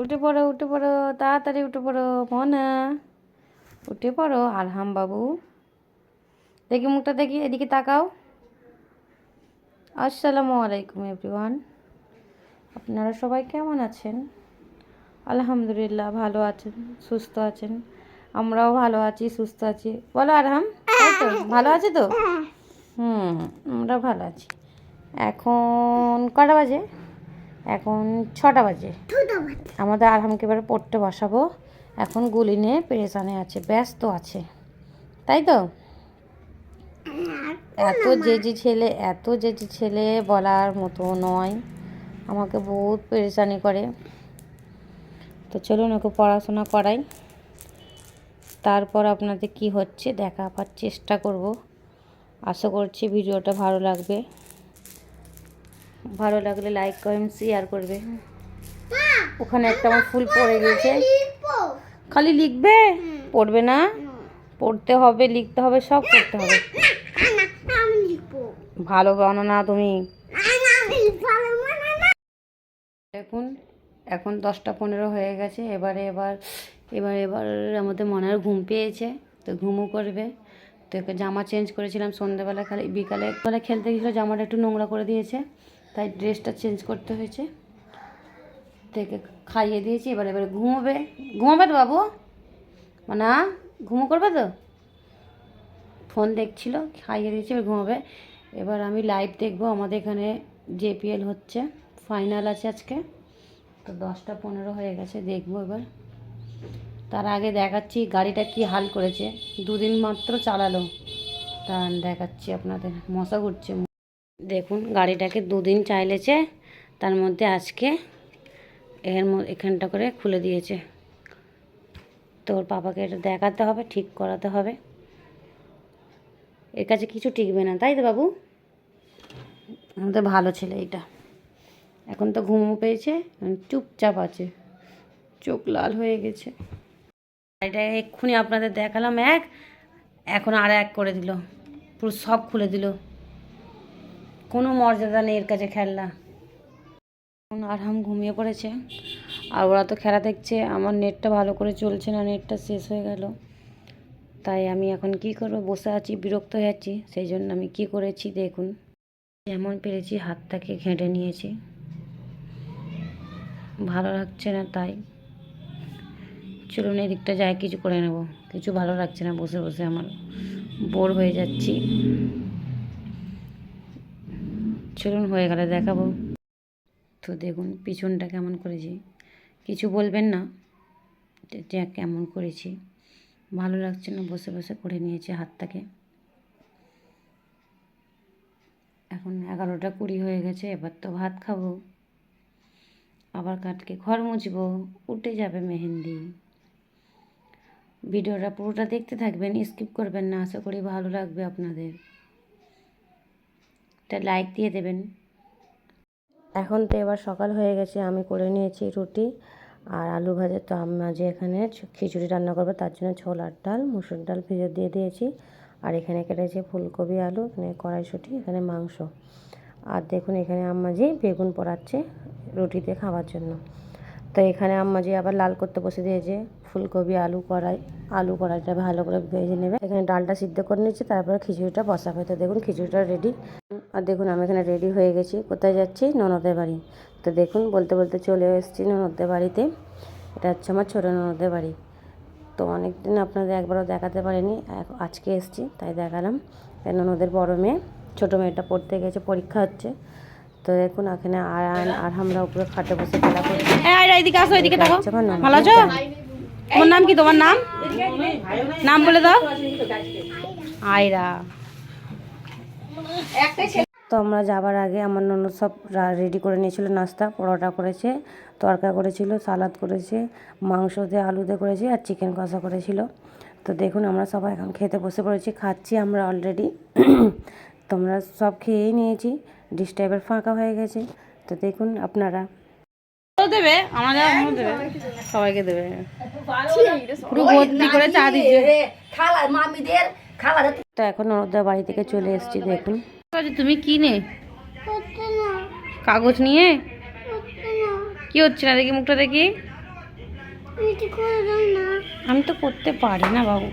উঠে পড়ো উঠে পড়ো, তাড়াতাড়ি উঠে পড়ো, মনা। উঠে পড়ো আরহাম বাবু। দেখি মুখটা দেখি, এদিকে তাকাও। আসসালামু আলাইকুম, এভরিওয়ান। আপনারা সবাই কেমন আছেন? আলহামদুলিল্লাহ, ভালো আছেন, সুস্থ আছেন। আমরাও ভালো আছি, সুস্থ আছি। বলো আরহাম ভালো আছে তো? হুম, আমরা ভালো আছি। এখন কটা বাজে? এখন ছটা বাজে। আমাদের আরহামকে এবারে পড়তে বসাবো। এখন গুলি নিয়ে পেরেশানে আছে ব্যস্ত আছে। তাই তো? এত জেজি ছেলে এত জেজি ছেলে বলার মতো নয়। আমাকে বহুত পেরেশানি করে। তো চলুন ওকে পড়াশোনা করাই। তারপর আপনাদের কি হচ্ছে দেখা দেখাবার চেষ্টা করব। আশা করছি ভিডিওটা ভালো লাগবে। ভালো লাগলে লাইক করেন শেয়ার করবে। ওখানে একটা আমার ফুল পড়ে গেছে খালি লিখবে? পড়বে না? পড়তে হবে লিখতে হবে সব করতে হবে। ভালো বানো না তুমি। দেখুন এখন দশটা পনেরো হয়ে গেছে। এবারে এবার এবার এবার আমাদের মনের ঘুম পেয়েছে তো ঘুমও করবে। তো জামা চেঞ্জ করেছিলাম সন্ধ্যেবেলা খালি বিকালে। বেলা খেলতে গেছিল জামাটা একটু নোংরা করে দিয়েছে। তাই ড্রেসটা চেঞ্জ করতে হয়েছে। থেকে খাইয়ে দিয়েছি, এবার এবারে ঘুমোবে। ঘুমাবে তো বাবু? মানে ঘুমো করবে তো? ফোন দেখছিল, খাইয়ে দিয়েছি, এবার ঘুমাবে। এবার আমি লাইভ দেখব, আমাদের এখানে জেপিএল হচ্ছে ফাইনাল আছে আজকে। তো দশটা পনেরো হয়ে গেছে, দেখব এবার। তার আগে দেখাচ্ছি গাড়িটা কি হাল করেছে। দুদিন মাত্র চালালো। তা দেখাচ্ছি আপনাদের, মশা ঘুরছে। দেখুন, গাড়িটাকে দুদিন চাইলেছে তার মধ্যে আজকে এর এখানটা করে খুলে দিয়েছে। তোর পাপাকে এটা দেখাতে হবে, ঠিক করাতে হবে। এর কাছে কিছু টিকবে না, তাই তো বাবু? আমাদের ভালো ছেলে এটা। এখন তো ঘুমও পেয়েছে চুপচাপ আছে। চোখ লাল হয়ে গেছে। এটা এক্ষুনি আপনাদের দেখালাম, এক। এখন আর এক করে দিল। পুরো সব খুলে দিল। কোনো মর্যাদা নেই এর কাছে খেলনা। আরহাম ঘুমিয়ে পড়েছে। আর ওরা তো খেলা দেখছে, আমার নেটটা ভালো করে চলছে না নেটটা শেষ হয়ে গেল। তাই আমি এখন কি করব? বসে আছি, বিরক্ত হয়ে যাচ্ছি সেই জন্য আমি কি করেছি দেখুন। যেমন পেরেছি হাতটাকে ঘেঁটে নিয়েছি। ভালো লাগছে না তাই। চলুন এদিকটা যাই, কিছু করে নেব। কিছু ভালো লাগছে না, বসে বসে আমার বোর হয়ে যাচ্ছি। চলুন হয়ে গেলে দেখাবো। তো দেখুন পিছনটা কেমন করেছি। কিছু বলবেন না? যে কেমন করেছি। ভালো লাগছে না, বসে বসে করে নিয়েছি হাতটাকে। এখন এগারোটা কুড়ি হয়ে গেছে, এবার তো ভাত খাব। আবার কাটকে ঘর মুছবো, উঠে যাবে মেহেন্দি। ভিডিওটা পুরোটা দেখতে থাকবেন, স্কিপ করবেন না, আশা করি ভালো লাগবে আপনাদের। একটা লাইক দিয়ে দেবেন। এখন তো এবার সকাল হয়ে গেছে, আমি করে নিয়েছি রুটি আর আলু ভাজা। তো আমরা যে এখানে খিচুড়ি রান্না করব, তার জন্য ছোল আর ডাল, মুসুর ডাল ভিজে দিয়ে দিয়েছি। আর এখানে কেটেছে ফুলকপি আলু, এখানে কড়াইশুঁটি, এখানে মাংস। আর দেখুন এখানে আম্মাজি বেগুন পড়াচ্ছে রুটিতে খাওয়ার জন্য। তো এখানে আম্মাজি আবার লাল করতে বসে দিয়েছে। ফুলকপি, আলু কড়াই, আলু কড়াইটা ভালো করে ভেজে নেবে। এখানে ডালটা সিদ্ধ করে নিচ্ছে তারপরে খিচুড়িটা বসাবে। তো দেখুন খিচুড়িটা রেডি আর দেখুন আমি এখানে রেডি হয়ে গেছি। কোথায় যাচ্ছি? ননদের বাড়ি। তো দেখুন, বলতে বলতে চলে এসেছি ননদের বাড়িতে। এটা হচ্ছে আমার ছোটো ননদের বাড়ি। তো অনেক দিন আপনাদের একবারও দেখাতে পারিনি। আজকে এসেছি, তাই দেখালাম। ননদের বড় মেয়ে, ছোটো মেয়েটা পড়তে গেছে, পরীক্ষা হচ্ছে। তো দেখুন এখানে আর আর আমরা উপরে খাটে বসে খেলা করছি। এদিকে আসো এদিকে দেখো। ভালো আছো? তোমার নাম কি? তোমার নাম? নাম বলে দাও। আয়রা। তো আমরা যাবার আগে আমার ননদ সব রেডি করে নিয়েছিল নাস্তা পরোটা করেছে তরকা করেছিল সালাদ করেছে মাংস দিয়ে আলু দিয়ে করেছে আর চিকেন কষা করেছিল। তো দেখুন আমরা সবাই এখন খেতে বসে পড়েছি খাচ্ছি আমরা অলরেডি তোমরা সব খেয়েই নিয়েছি। ডিশ টাইপের ফাঁকা হয়ে গেছে। তো দেখুন আপনারা। দেবে আমাদের দেবে সবাইকে দেবে। পুরো ভর্তি করে চা দিচ্ছে। তো এখন ননদের বাড়ি থেকে চলে এসেছি দেখুন। তুমি কি নে? কাগজ নিয়ে? কি হচ্ছে না দেখি মুখটা দেখি? আমি তো করতে পারি না বাবু।